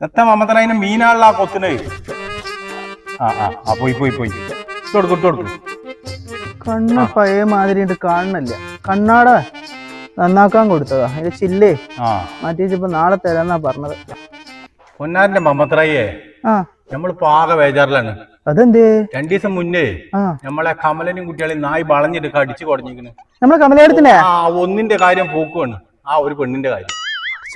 എത്ത മീനാണല്ലോ ആ കൊത്തിന് ആ ആ ആ പോയി പോയി പോയി. കൊടുക്കും കൊടുക്കും കണ്ണ് പഴയ മാതിരി കാണണില്ല കണ്ണാട നന്നാക്കാൻ കൊടുത്തതാ. അതിന്റെ ചില്ലേ? ആ. മാറ്റി നാളെ തരാന്നാ പറഞ്ഞത്. പൊന്നാരന്റെ മമത്തറയെ ആ. പാക വേജാറിലാണ് ബേജാറിലാണ്. അതെന്തേ? രണ്ടു ദിവസം മുന്നേ നമ്മളെ കമലനും കുട്ടികളെയും നായി വളഞ്ഞിട്ട് കടിച്ചു കുടഞ്ഞിരിക്കുന്നു നമ്മളെ കമലേടത്തിന്റെ ആ ഒന്നിന്റെ കാര്യം പോക്കുവാണ്. ആ ഒരു പെണ്ണിന്റെ കാര്യം.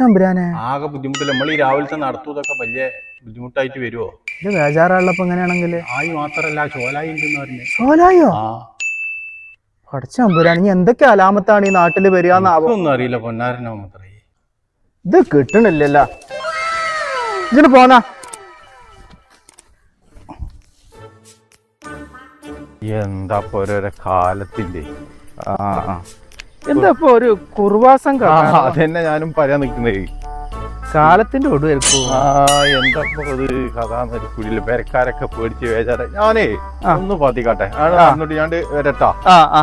ചമ്പുരാനെ ആകെ ബുദ്ധിമുട്ടില്ല. നമ്മൾ ഈ രാവിലത്തെ നടത്തൂതൊക്കെ വലിയ ബുദ്ധിമുട്ടായിട്ട് വരുമോ ഇത് ബേജാറാളപ്പോ എങ്ങനെയാണെങ്കിൽ ആയി മാത്രല്ല ചോലായി ചോലായോ ആ. പഠിച്ചമ്പുരാൻ ഇനി എന്തൊക്കെ അലാമത്താണ് ഈ നാട്ടിൽ വരികന്നാവോ ഒന്നും അറിയില്ല പൊന്നാരനോ മാത്രമേ ഇത് കിട്ടണില്ലല്ല. ഇതിന് പോന്നാ. എന്താ ഓരോരോ കാലത്തിന്റെ ആ. എന്താ ഇപ്പൊ ഒരു കുർവാസം അതെന്നെ അതന്നെ ഞാനും പറയാൻ നിക്കുന്നേ കാലത്തിന്റെ ഒടുവരക്കൂ ആ എന്താ അത് കഥാന്നരിക്കൂടില്ല പെരക്കാരൊക്കെ പേടിച്ച് വേചാറ ഞാനേ. ഒന്ന് പതിക്കാട്ടെ. എന്നിട്ട് ഞാൻ വരട്ടാ. ആ ആ.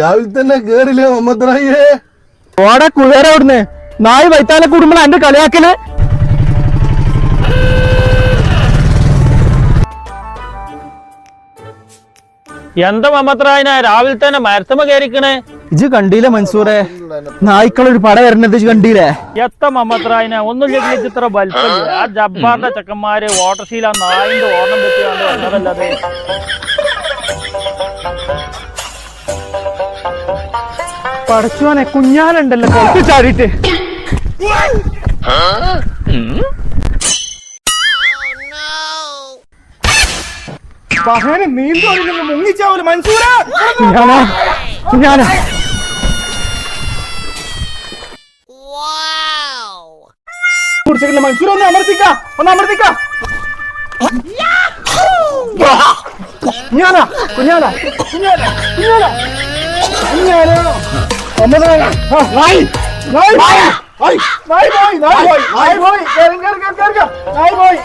രാവിലെ തന്നെ കേറില്ലേ മമ്മദ്രായേ ഓടെ കുഴേര അവിടുന്ന്. നായ് വൈത്താലെ കൂടുമ്പോൾ എന്റെ കളിയാക്കൽ. എന്താ മമ്മത്രായന രാവിലെ തന്നെ മരത്തമ്മ കയറിക്കണേ? ഇജ് കണ്ടില്ലേ മൻസൂറെ? നായ്ക്കളൊരു പട വരണത് ഇജ് കണ്ടീലെ? എത്ത മമ്മത്രായന ഒന്നും ഇത്ര വലിപ്പമില്ല. ആ ജബ്ബാറിന്റെ ചെക്കന്മാര് ഓട്ടർഷീല നായിന്റെ ഓർണം വെച്ചുകൊണ്ട് വന്നതല്ലത് പടച്ചോനെ കുഞ്ഞാലുണ്ടല്ലോ കൊത്തി ചാടിയിട്ട്. മുങ്ങിച്ചാവൂല മൻസൂര. കുഞ്ഞാനാ കുഞ്ഞാനാ കുടിച്ചിട്ടില്ല മൻസൂർ ഒന്ന് അമർത്തിക്ക ഒന്ന് അമർത്തിക്ക. കുഞ്ഞാലാ കുഞ്ഞാലാ കുഞ്ഞാലാ കുഞ്ഞാലാ. കുഞ്ഞാലാ. ഒമ്പതായി ആ, നായി പോയി നായി പോയി നായി പോയി കേറി കേറി കേറി നായി പോയി